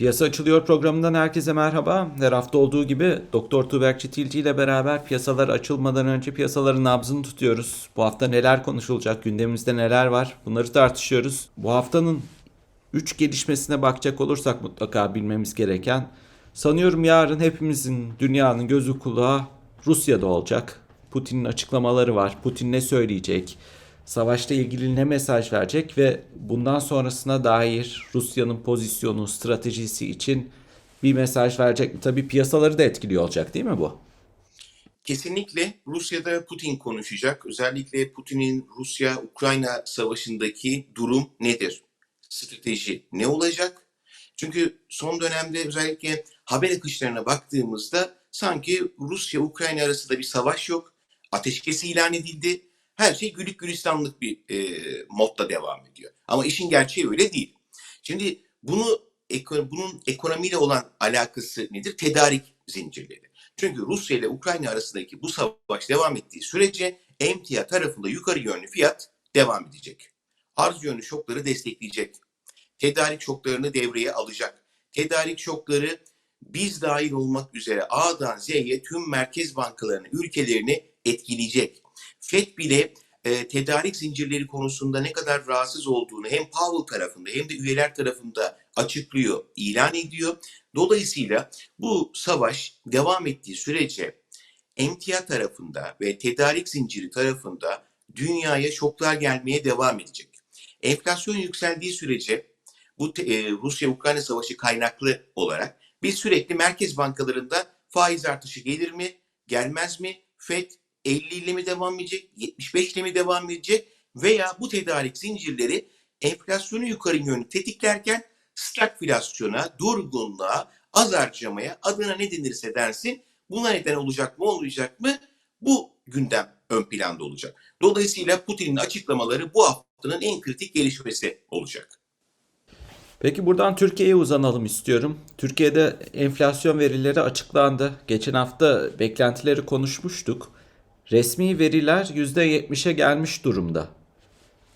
Piyasa Açılıyor programından herkese merhaba. Her hafta olduğu gibi Doktor Tuğberk Çitilci ile beraber piyasalar açılmadan önce piyasaların nabzını tutuyoruz. Bu hafta neler konuşulacak, gündemimizde neler var bunları tartışıyoruz. Bu haftanın 3 gelişmesine bakacak olursak mutlaka bilmemiz gereken sanıyorum yarın hepimizin dünyanın gözü kulağı Rusya'da olacak. Putin'in açıklamaları var. Putin ne söyleyecek? Savaşla ilgili ne mesaj verecek ve bundan sonrasına dair Rusya'nın pozisyonu, stratejisi için bir mesaj verecek mi? Tabii piyasaları da etkiliyor olacak değil mi bu? Kesinlikle Rusya'da Putin konuşacak. Özellikle Putin'in Rusya-Ukrayna savaşındaki durum nedir? Strateji ne olacak? Çünkü son dönemde özellikle haber akışlarına baktığımızda sanki Rusya-Ukrayna arasında bir savaş yok. Ateşkes ilan edildi. Her şey gülük gülistanlık bir e, modda devam ediyor. Ama işin gerçeği öyle değil. Şimdi bunu bunun ekonomiyle olan alakası nedir? Tedarik zincirleri. Çünkü Rusya ile Ukrayna arasındaki bu savaş devam ettiği sürece emtia tarafında yukarı yönlü fiyat devam edecek. Arz yönlü şokları destekleyecek. Tedarik şoklarını devreye alacak. Tedarik şokları biz dahil olmak üzere A'dan Z'ye tüm merkez bankalarını, ülkelerini etkileyecek. FED bile e, tedarik zincirleri konusunda ne kadar rahatsız olduğunu hem Powell tarafında hem de üyeler tarafında açıklıyor, ilan ediyor. Dolayısıyla bu savaş devam ettiği sürece emtia tarafında ve tedarik zinciri tarafında dünyaya şoklar gelmeye devam edecek. Enflasyon yükseldiği sürece bu e, Rusya-Ukrayna savaşı kaynaklı olarak biz sürekli merkez bankalarında faiz artışı gelir mi, gelmez mi? FED 50 ile mi devam edecek, 75 ile mi devam edecek veya bu tedarik zincirleri enflasyonu yukarı yönlü tetiklerken stagflasyona, durgunluğa, az harcamaya adına ne denirse densin buna neden olacak mı olmayacak mı bu gündem ön planda olacak. Dolayısıyla Putin'in açıklamaları bu haftanın en kritik gelişmesi olacak. Peki buradan Türkiye'ye uzanalım istiyorum. Türkiye'de enflasyon verileri açıklandı. Geçen hafta beklentileri konuşmuştuk. Resmi veriler %70'e gelmiş durumda.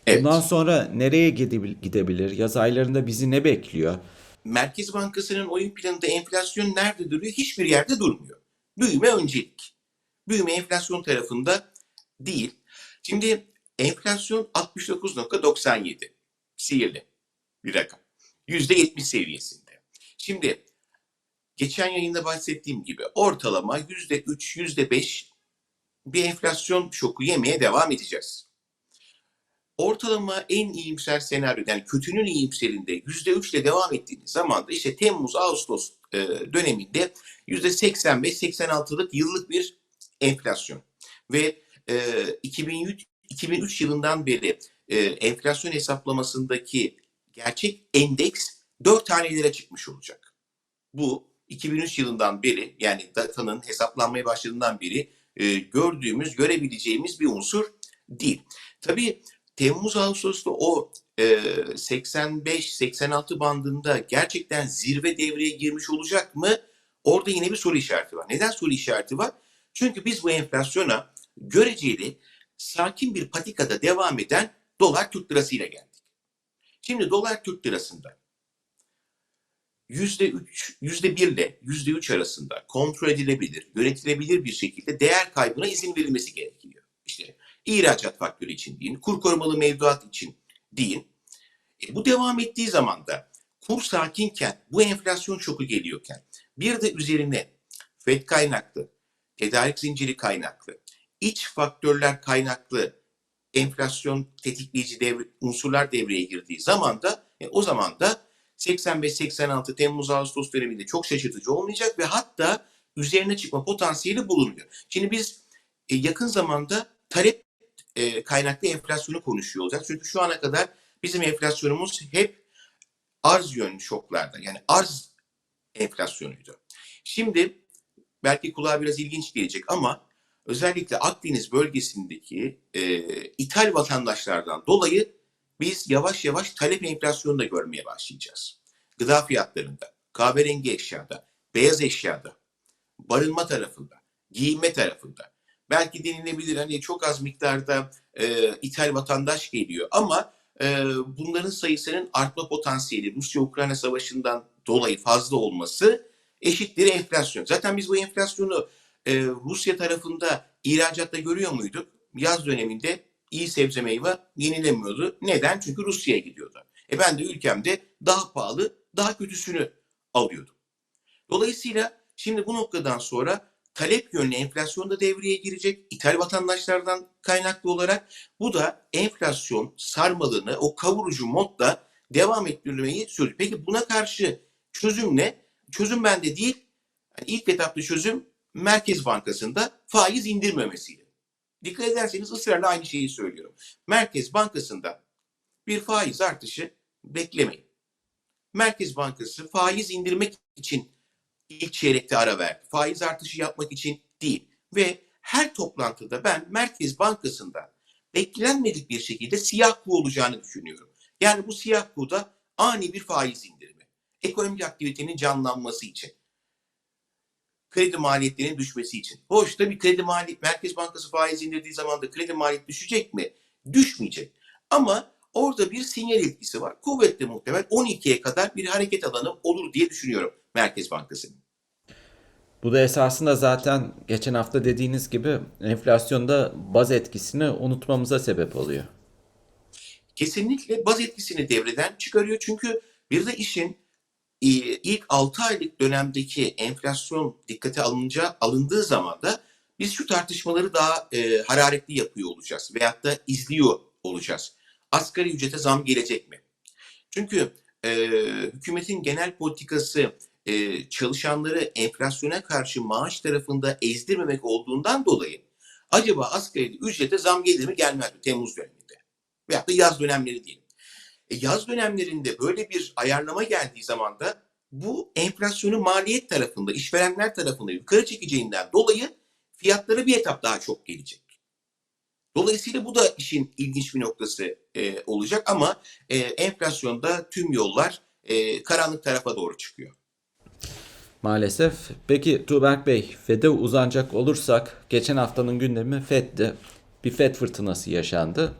Evet. Bundan sonra nereye gidebilir? Yaz aylarında bizi ne bekliyor? Merkez Bankası'nın oyun planında enflasyon nerede duruyor? Hiçbir yerde durmuyor. Büyüme öncelik. Büyüme enflasyon tarafında değil. Şimdi enflasyon 69.97. Sihirli bir rakam. %70 seviyesinde. Şimdi geçen yayında bahsettiğim gibi ortalama %3, %5 bir enflasyon şoku yemeye devam edeceğiz. Ortalama en iyimser senaryo yani kötünün iyimserinde %3 ile devam ettiğiniz zaman da işte Temmuz-Ağustos e, döneminde %85-86'lık yıllık bir enflasyon. Ve e, 2003, 2003 yılından beri e, enflasyon hesaplamasındaki gerçek endeks 4 hanelere çıkmış olacak. Bu 2003 yılından beri yani datanın hesaplanmaya başladığından beri e, gördüğümüz, görebileceğimiz bir unsur değil. Tabii Temmuz Ağustos'ta o e, 85-86 bandında gerçekten zirve devreye girmiş olacak mı? Orada yine bir soru işareti var. Neden soru işareti var? Çünkü biz bu enflasyona göreceli sakin bir patikada devam eden dolar Türk lirasıyla geldik. Şimdi dolar Türk lirasında yüzde üç, yüzde bir ile yüzde üç arasında kontrol edilebilir, yönetilebilir bir şekilde değer kaybına izin verilmesi gerekiyor. İşte ihracat faktörü için deyin, kur korumalı mevduat için deyin. E, bu devam ettiği zaman da kur sakinken, bu enflasyon şoku geliyorken bir de üzerine FED kaynaklı, tedarik zinciri kaynaklı, iç faktörler kaynaklı enflasyon tetikleyici devre, unsurlar devreye girdiği zaman da e, o zaman da 85-86 Temmuz-Ağustos döneminde çok şaşırtıcı olmayacak ve hatta üzerine çıkma potansiyeli bulunuyor. Şimdi biz e, yakın zamanda talep e, kaynaklı enflasyonu konuşuyor olacağız. Çünkü şu ana kadar bizim enflasyonumuz hep arz yönlü şoklarda yani arz enflasyonuydu. Şimdi belki kulağa biraz ilginç gelecek ama özellikle Akdeniz bölgesindeki e, ithal vatandaşlardan dolayı biz yavaş yavaş talep enflasyonu da görmeye başlayacağız. Gıda fiyatlarında, kahverengi eşyada, beyaz eşyada, barınma tarafında, giyinme tarafında. Belki denilebilir hani çok az miktarda e, ithal vatandaş geliyor ama e, bunların sayısının artma potansiyeli Rusya-Ukrayna savaşından dolayı fazla olması eşittir enflasyon. Zaten biz bu enflasyonu e, Rusya tarafında ihracatta görüyor muyduk? Yaz döneminde iyi sebze meyve yenilemiyordu. Neden? Çünkü Rusya'ya gidiyordu. E ben de ülkemde daha pahalı, daha kötüsünü alıyordum. Dolayısıyla şimdi bu noktadan sonra talep yönlü enflasyon da devreye girecek. İthal vatandaşlardan kaynaklı olarak bu da enflasyon sarmalını o kavurucu modda devam ettirmeyi sürdü. Peki buna karşı çözüm ne? Çözüm bende değil. Yani ilk etapta çözüm Merkez Bankası'nda faiz indirmemesiyle. Dikkat ederseniz ısrarla aynı şeyi söylüyorum. Merkez Bankası'nda bir faiz artışı beklemeyin. Merkez Bankası faiz indirmek için ilk çeyrekte ara verdi. Faiz artışı yapmak için değil. Ve her toplantıda ben Merkez Bankası'nda beklenmedik bir şekilde siyah kuğu olacağını düşünüyorum. Yani bu siyah kuğu da ani bir faiz indirimi. Ekonomik aktivitenin canlanması için. Kredi maliyetlerinin düşmesi için. Hoş bir kredi maliyet, Merkez Bankası faiz indirdiği zaman da kredi maliyeti düşecek mi? Düşmeyecek. Ama orada bir sinyal etkisi var. Kuvvetli muhtemel 12'ye kadar bir hareket alanı olur diye düşünüyorum Merkez Bankası'nın. Bu da esasında zaten geçen hafta dediğiniz gibi enflasyonda baz etkisini unutmamıza sebep oluyor. Kesinlikle baz etkisini devreden çıkarıyor. Çünkü bir de işin ilk 6 aylık dönemdeki enflasyon dikkate alınca alındığı zaman da biz şu tartışmaları daha e, hararetli yapıyor olacağız veyahut da izliyor olacağız. Asgari ücrete zam gelecek mi? Çünkü e, hükümetin genel politikası e, çalışanları enflasyona karşı maaş tarafında ezdirmemek olduğundan dolayı acaba asgari ücrete zam gelir mi gelmez mi Temmuz döneminde veyahut da yaz dönemleri diyelim. E, yaz dönemlerinde böyle bir ayarlama geldiği zaman da bu enflasyonu maliyet tarafında, işverenler tarafında yukarı çekeceğinden dolayı fiyatlara bir etap daha çok gelecek. Dolayısıyla bu da işin ilginç bir noktası e, olacak ama e, enflasyonda tüm yollar e, karanlık tarafa doğru çıkıyor. Maalesef. Peki Tuğberk Bey, FED'e uzanacak olursak geçen haftanın gündemi FED'di. Bir FED fırtınası yaşandı.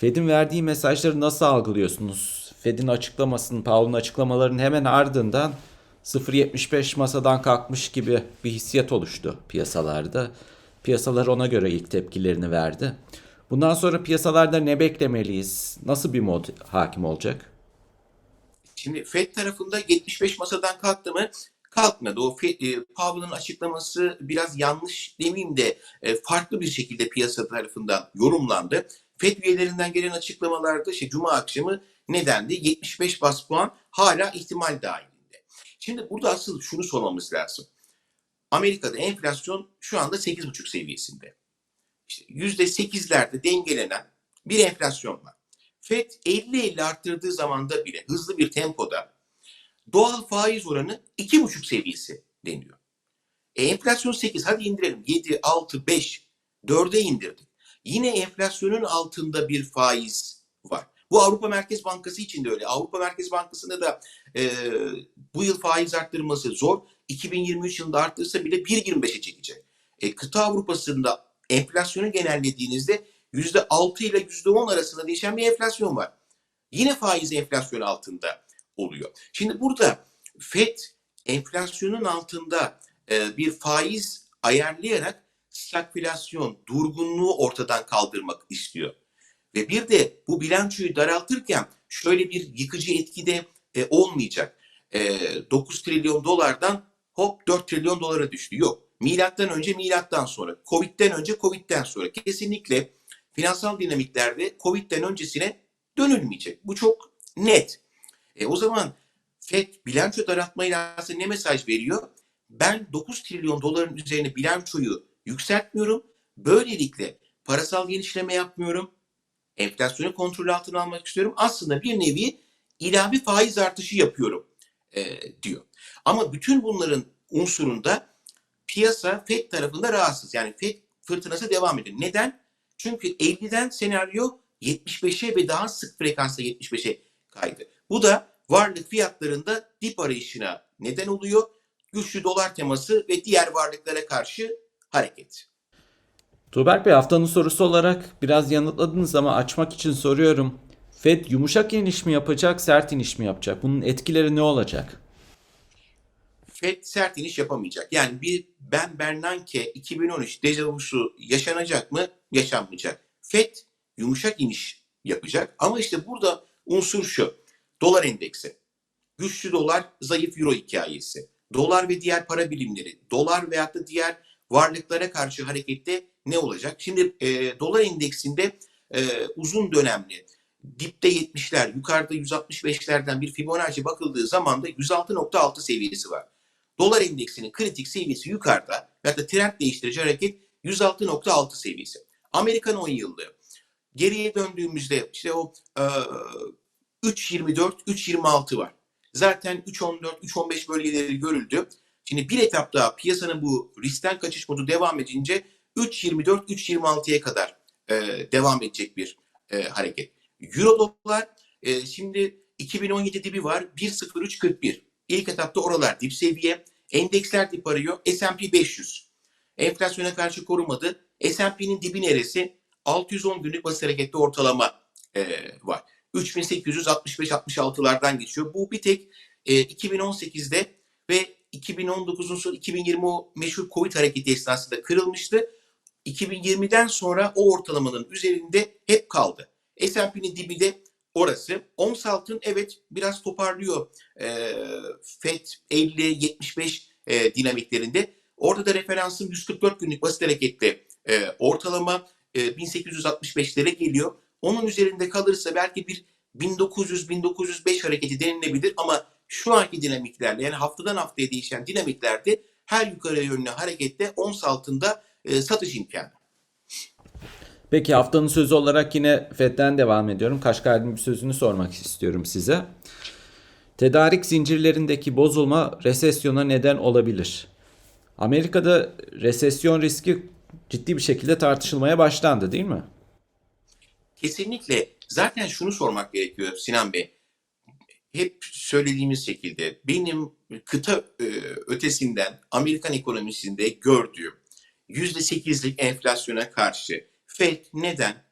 FED'in verdiği mesajları nasıl algılıyorsunuz? FED'in açıklamasının, Powell'ın açıklamalarının hemen ardından 0.75 masadan kalkmış gibi bir hissiyat oluştu piyasalarda. Piyasalar ona göre ilk tepkilerini verdi. Bundan sonra piyasalarda ne beklemeliyiz? Nasıl bir mod hakim olacak? Şimdi FED tarafında 75 masadan kalktı mı? Kalkmadı. O Fed, e, Powell'ın açıklaması biraz yanlış demeyeyim de e, farklı bir şekilde piyasa tarafından yorumlandı. FED üyelerinden gelen açıklamalarda işte Cuma akşamı nedendi? 75 bas puan hala ihtimal dahilinde. Şimdi burada asıl şunu sormamız lazım. Amerika'da enflasyon şu anda 8,5 seviyesinde. İşte %8'lerde dengelenen bir enflasyon var. FED 50-50 arttırdığı zamanda bile hızlı bir tempoda doğal faiz oranı 2,5 seviyesi deniyor. E, enflasyon 8 hadi indirelim 7, 6, 5, 4'e indirdik. Yine enflasyonun altında bir faiz var. Bu Avrupa Merkez Bankası için de öyle. Avrupa Merkez Bankası'nda da e, bu yıl faiz arttırması zor. 2023 yılında arttırsa bile 1.25'e çekecek. E, kıta Avrupa'sında enflasyonu genellediğinizde %6 ile %10 arasında değişen bir enflasyon var. Yine faiz enflasyon altında oluyor. Şimdi burada FED enflasyonun altında e, bir faiz ayarlayarak stagflasyon, durgunluğu ortadan kaldırmak istiyor. Ve bir de bu bilançoyu daraltırken şöyle bir yıkıcı etki de e, olmayacak. E, 9 trilyon dolardan hop 4 trilyon dolara düştü. Yok. Milattan önce, milattan sonra. Covid'den önce, Covid'den sonra. Kesinlikle finansal dinamiklerde Covid'den öncesine dönülmeyecek. Bu çok net. E, o zaman FED bilanço daraltmayla aslında ne mesaj veriyor? Ben 9 trilyon doların üzerine bilançoyu yükseltmiyorum. Böylelikle parasal genişleme yapmıyorum. Enflasyonu kontrol altına almak istiyorum. Aslında bir nevi ilave faiz artışı yapıyorum e, diyor. Ama bütün bunların unsurunda piyasa FED tarafında rahatsız. Yani FED fırtınası devam ediyor. Neden? Çünkü 50'den senaryo 75'e ve daha sık frekansla 75'e kaydı. Bu da varlık fiyatlarında dip arayışına neden oluyor. Güçlü dolar teması ve diğer varlıklara karşı hareket. Tuğberk Bey haftanın sorusu olarak biraz yanıtladınız ama açmak için soruyorum. Fed yumuşak iniş mi yapacak, sert iniş mi yapacak? Bunun etkileri ne olacak? FED sert iniş yapamayacak. Yani bir Ben Bernanke 2013 dejavusu yaşanacak mı? Yaşanmayacak. FED yumuşak iniş yapacak. Ama işte burada unsur şu. Dolar endeksi. Güçlü dolar, zayıf euro hikayesi. Dolar ve diğer para birimleri, dolar veyahut da diğer varlıklara karşı harekette ne olacak? Şimdi e, dolar endeksinde e, uzun dönemli dipte 70'ler, yukarıda 165'lerden bir Fibonacci bakıldığı zaman da 106.6 seviyesi var. Dolar endeksinin kritik seviyesi yukarıda veyahut da trend değiştirici hareket 106.6 seviyesi. Amerikan 10 yıllığı. Geriye döndüğümüzde işte o e, 3.24, 3.26 var. Zaten 3.14, 3.15 bölgeleri görüldü. Şimdi bir etap daha piyasanın bu riskten kaçış modu devam edince 3.24, 3.26'ya kadar e, devam edecek bir e, hareket. Euro dolar e, şimdi 2017 dibi var 1.0341. İlk etapta oralar dip seviye. Endeksler dip arıyor. S&P 500. Enflasyona karşı korumadı. S&P'nin dibi neresi? 610 günlük basit hareketli ortalama e, var. 3865-66'lardan geçiyor. Bu bir tek e, 2018'de ve 2019'un son 2020 o meşhur Covid hareketi esnasında kırılmıştı. 2020'den sonra o ortalamanın üzerinde hep kaldı. S&P'nin dibi de orası. Ons altın evet biraz toparlıyor e, FED 50-75 e, dinamiklerinde. Orada da referansın 144 günlük basit hareketli e, ortalama e, 1865'lere geliyor. Onun üzerinde kalırsa belki bir 1900-1905 hareketi denilebilir ama şu anki dinamiklerle yani haftadan haftaya değişen dinamiklerde her yukarı yönlü harekette ons altında e, satış imkanı. Peki haftanın sözü olarak yine FED'den devam ediyorum. Kaşgar'ın bir sözünü sormak istiyorum size. Tedarik zincirlerindeki bozulma resesyona neden olabilir. Amerika'da resesyon riski ciddi bir şekilde tartışılmaya başlandı değil mi? Kesinlikle. Zaten şunu sormak gerekiyor Sinan Bey. Hep söylediğimiz şekilde benim kıta e, ötesinden Amerikan ekonomisinde gördüğüm %8'lik enflasyona karşı FED neden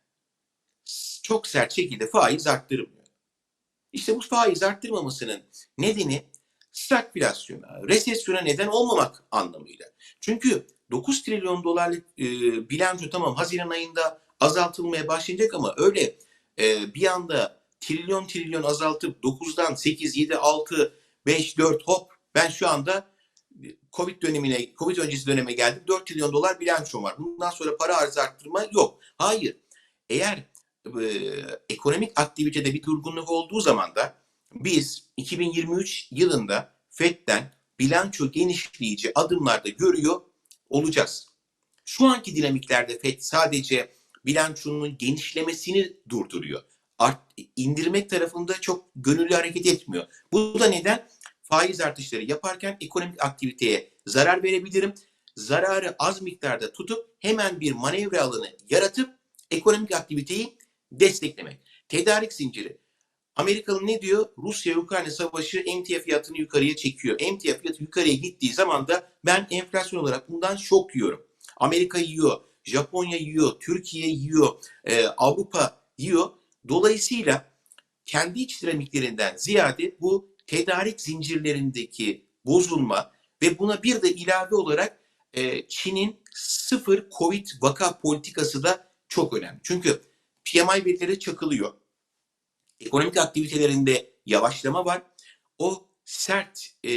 çok sert şekilde faiz arttırmıyor? İşte bu faiz arttırmamasının nedeni stagflasyona, resesyona neden olmamak anlamıyla. Çünkü 9 trilyon dolarlık e, bilanço tamam Haziran ayında azaltılmaya başlayacak ama öyle e, bir anda trilyon trilyon azaltıp 9'dan 8, 7, 6, 5, 4 hop ben şu anda Covid dönemine, Covid öncesi döneme geldim. 4 trilyon dolar bilançom var. Bundan sonra para arzı arttırma yok. Hayır. Eğer e, ekonomik aktivitede bir durgunluk olduğu zaman da biz 2023 yılında FED'den bilanço genişleyici adımlarda görüyor olacağız. Şu anki dinamiklerde FED sadece bilançonun genişlemesini durduruyor. Art, indirmek tarafında çok gönüllü hareket etmiyor. Bu da neden? Faiz artışları yaparken ekonomik aktiviteye zarar verebilirim. Zararı az miktarda tutup hemen bir manevra alanı yaratıp ekonomik aktiviteyi desteklemek. Tedarik zinciri. Amerikalı ne diyor? Rusya-Ukrayna savaşı emtia fiyatını yukarıya çekiyor. Emtia fiyatı yukarıya gittiği zaman da ben enflasyon olarak bundan şok yiyorum. Amerika yiyor, Japonya yiyor, Türkiye yiyor, e, Avrupa yiyor. Dolayısıyla kendi iç dinamiklerinden ziyade bu tedarik zincirlerindeki bozulma ve buna bir de ilave olarak e, Çin'in sıfır Covid vaka politikası da çok önemli. Çünkü PMI verileri çakılıyor. Ekonomik aktivitelerinde yavaşlama var. O sert, e,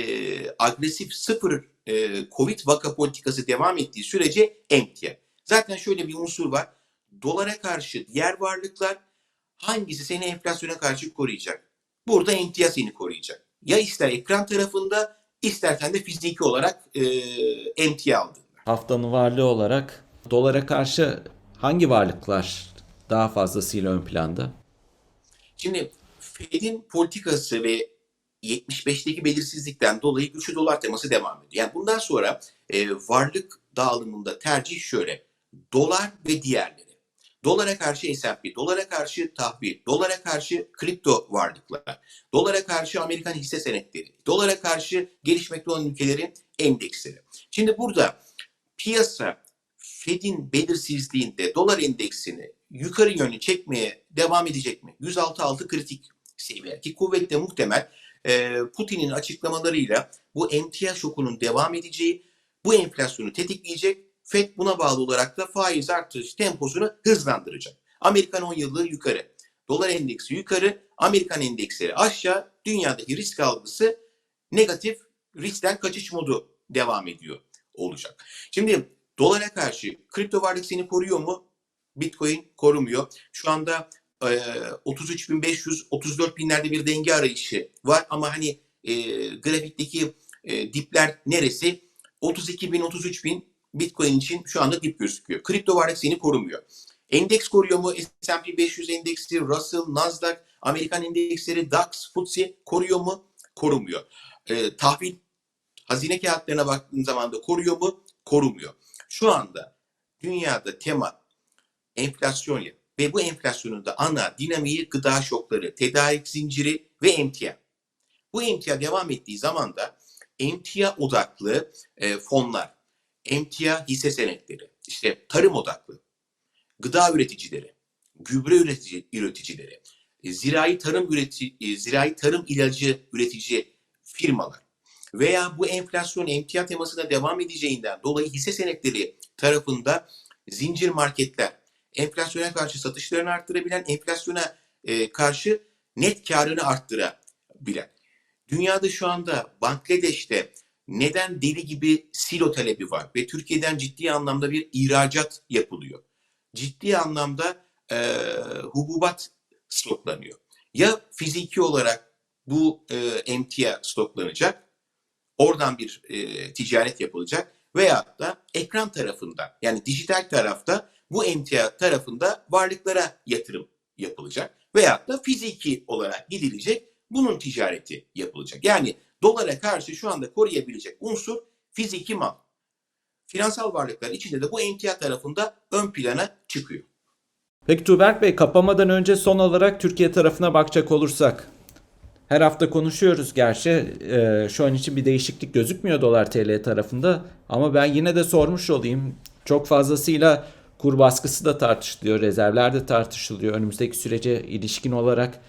agresif sıfır e, Covid vaka politikası devam ettiği sürece emtia. Zaten şöyle bir unsur var. Dolara karşı diğer varlıklar hangisi seni enflasyona karşı koruyacak? Burada emtia seni koruyacak. Ya ister ekran tarafında istersen de fiziki olarak e, emtia aldığında. Haftanın varlığı olarak dolara karşı hangi varlıklar daha fazlasıyla ön planda? Şimdi Fed'in politikası ve 75'teki belirsizlikten dolayı güçlü dolar teması devam ediyor. Yani bundan sonra e, varlık dağılımında tercih şöyle. Dolar ve diğerleri. Dolara karşı S&P, dolara karşı tahvil, dolara karşı kripto varlıklar, dolara karşı Amerikan hisse senetleri, dolara karşı gelişmekte olan ülkelerin endeksleri. Şimdi burada piyasa Fed'in belirsizliğinde dolar endeksini yukarı yönlü çekmeye devam edecek mi? 106.6 kritik seviye ki kuvvetle muhtemel. e, Putin'in açıklamalarıyla bu emtia şokunun devam edeceği, bu enflasyonu tetikleyecek, FED buna bağlı olarak da faiz artış temposunu hızlandıracak. Amerikan 10 yıllığı yukarı, dolar endeksi yukarı, Amerikan endeksleri aşağı, dünyadaki risk algısı negatif riskten kaçış modu devam ediyor olacak. Şimdi dolara karşı kripto varlık seni koruyor mu? Bitcoin korumuyor. Şu anda e, 33.500 34 binlerde bir denge arayışı var ama hani e, grafikteki e, dipler neresi? 32 bin 33 bin Bitcoin için şu anda dip gözüküyor. Kripto varlık seni korumuyor. Endeks koruyor mu? S&P 500 endeksi, Russell, Nasdaq, Amerikan endeksleri, DAX, FTSE koruyor mu? Korumuyor. E, tahvil hazine kağıtlarına baktığın zaman da koruyor mu? Korumuyor. Şu anda dünyada tema enflasyon ve bu enflasyonun da ana dinamiği gıda şokları, tedarik zinciri ve emtia. Bu emtia devam ettiği zaman da emtia odaklı e, fonlar, emtia hisse senetleri, işte tarım odaklı, gıda üreticileri, gübre üretici, üreticileri, e, zirai tarım üretici, e, zirai tarım ilacı üretici firmalar veya bu enflasyon emtia temasına devam edeceğinden dolayı hisse senetleri tarafında zincir marketler, enflasyona karşı satışlarını arttırabilen, enflasyona e, karşı net karını arttırabilen. Dünyada şu anda Bangladeş'te neden deli gibi silo talebi var ve Türkiye'den ciddi anlamda bir ihracat yapılıyor. Ciddi anlamda e, hububat stoklanıyor. Ya fiziki olarak bu e, emtia stoklanacak, oradan bir e, ticaret yapılacak veyahut da ekran tarafında yani dijital tarafta bu emtia tarafında varlıklara yatırım yapılacak veyahut da fiziki olarak gidilecek bunun ticareti yapılacak. Yani dolara karşı şu anda koruyabilecek unsur fiziki mal. Finansal varlıklar içinde de bu emtia tarafında ön plana çıkıyor. Peki Tuğberk Bey kapamadan önce son olarak Türkiye tarafına bakacak olursak. Her hafta konuşuyoruz gerçi. Ee, şu an için bir değişiklik gözükmüyor dolar TL tarafında. Ama ben yine de sormuş olayım. Çok fazlasıyla kur baskısı da tartışılıyor. Rezervler de tartışılıyor. Önümüzdeki sürece ilişkin olarak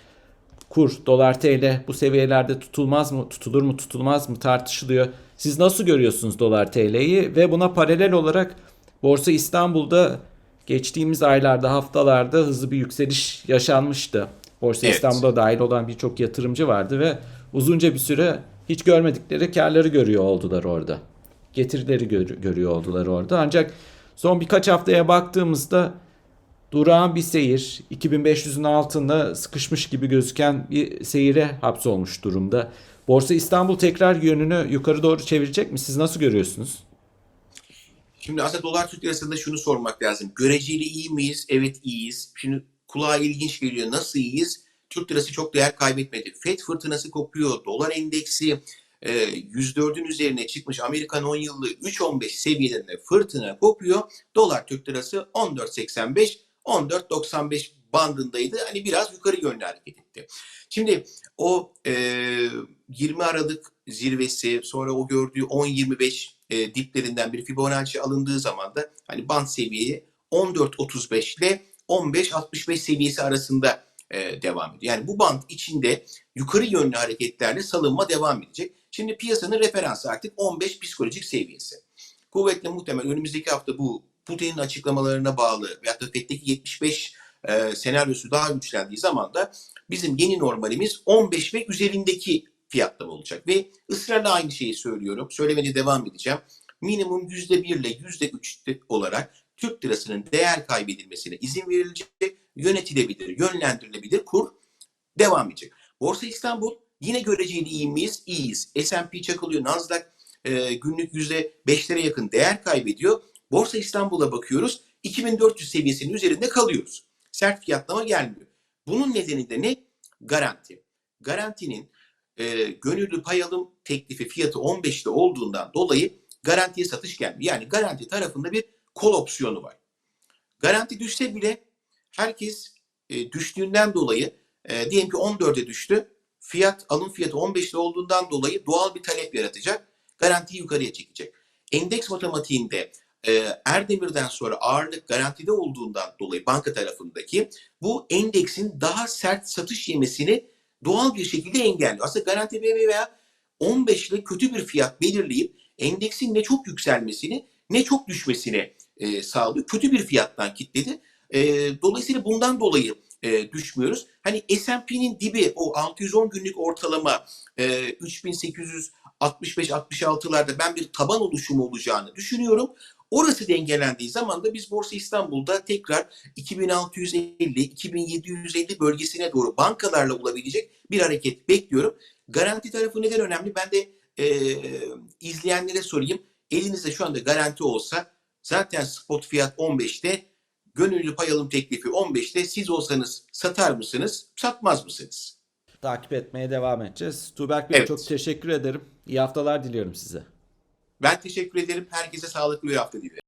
kur, dolar TL bu seviyelerde tutulmaz mı, tutulur mu, tutulmaz mı tartışılıyor. Siz nasıl görüyorsunuz dolar TL'yi ve buna paralel olarak Borsa İstanbul'da geçtiğimiz aylarda, haftalarda hızlı bir yükseliş yaşanmıştı. Borsa Evet. İstanbul'a dahil olan birçok yatırımcı vardı ve uzunca bir süre hiç görmedikleri karları görüyor oldular orada. Getirileri gör- görüyor oldular orada. Ancak son birkaç haftaya baktığımızda durağan bir seyir, 2500'ün altında sıkışmış gibi gözüken bir seyire hapsolmuş durumda. Borsa İstanbul tekrar yönünü yukarı doğru çevirecek mi? Siz nasıl görüyorsunuz? Şimdi aslında dolar Türk lirasında şunu sormak lazım. Göreceli iyi miyiz? Evet iyiyiz. Şimdi kulağa ilginç geliyor. Nasıl iyiyiz? Türk lirası çok değer kaybetmedi. FED fırtınası kopuyor. Dolar endeksi e, 104'ün üzerine çıkmış. Amerikan 10 yıllığı 3.15 seviyelerinde fırtına kopuyor. Dolar Türk lirası 14.85 14.95 bandındaydı. Hani biraz yukarı yönlü hareket etti. Şimdi o e, 20 Aralık zirvesi sonra o gördüğü 10-25 e, diplerinden bir Fibonacci alındığı zaman da hani band seviyeyi 14.35 ile 15.65 seviyesi arasında e, devam ediyor. Yani bu band içinde yukarı yönlü hareketlerle salınma devam edecek. Şimdi piyasanın referansı artık 15 psikolojik seviyesi. Kuvvetle muhtemel önümüzdeki hafta bu Putin'in açıklamalarına bağlı veyahut da FED'deki 75 e, senaryosu daha güçlendiği zaman da bizim yeni normalimiz 15 ve üzerindeki fiyatlama olacak. Ve ısrarla aynı şeyi söylüyorum. Söylemeye devam edeceğim. Minimum %1 ile %3 olarak Türk lirasının değer kaybedilmesine izin verilecek, yönetilebilir, yönlendirilebilir kur devam edecek. Borsa İstanbul yine göreceli iyi miyiz? S&P çakılıyor, Nasdaq e, günlük %5'lere yakın değer kaybediyor. Borsa İstanbul'a bakıyoruz, 2400 seviyesinin üzerinde kalıyoruz. Sert fiyatlama gelmiyor. Bunun nedeni de ne? Garanti. Garantinin e, gönüllü pay alım teklifi fiyatı 15'te olduğundan dolayı garantiye satış gelmiyor. Yani garanti tarafında bir kol opsiyonu var. Garanti düşse bile herkes e, düştüğünden dolayı e, diyelim ki 14'e düştü. Fiyat alım fiyatı 15'te olduğundan dolayı doğal bir talep yaratacak. Garantiyi yukarıya çekecek. Endeks matematiğinde e, Erdemir'den sonra ağırlık garantide olduğundan dolayı banka tarafındaki bu endeksin daha sert satış yemesini doğal bir şekilde engelliyor. Aslında Garanti BBVA 15 ile kötü bir fiyat belirleyip endeksin ne çok yükselmesini ne çok düşmesini e, sağlıyor. Kötü bir fiyattan kitledi. E, dolayısıyla bundan dolayı e, düşmüyoruz. Hani S&P'nin dibi o 610 günlük ortalama e, 3865-66'larda ben bir taban oluşumu olacağını düşünüyorum. Orası dengelendiği zaman da biz Borsa İstanbul'da tekrar 2650-2750 bölgesine doğru bankalarla olabilecek bir hareket bekliyorum. Garanti tarafı neden önemli? Ben de e, izleyenlere sorayım. Elinizde şu anda garanti olsa zaten spot fiyat 15'te, gönüllü pay alım teklifi 15'te. Siz olsanız satar mısınız, satmaz mısınız? Takip etmeye devam edeceğiz. Tuğberk Bey Evet. çok teşekkür ederim. İyi haftalar diliyorum size. Ben teşekkür ederim. Herkese sağlıklı bir hafta dilerim.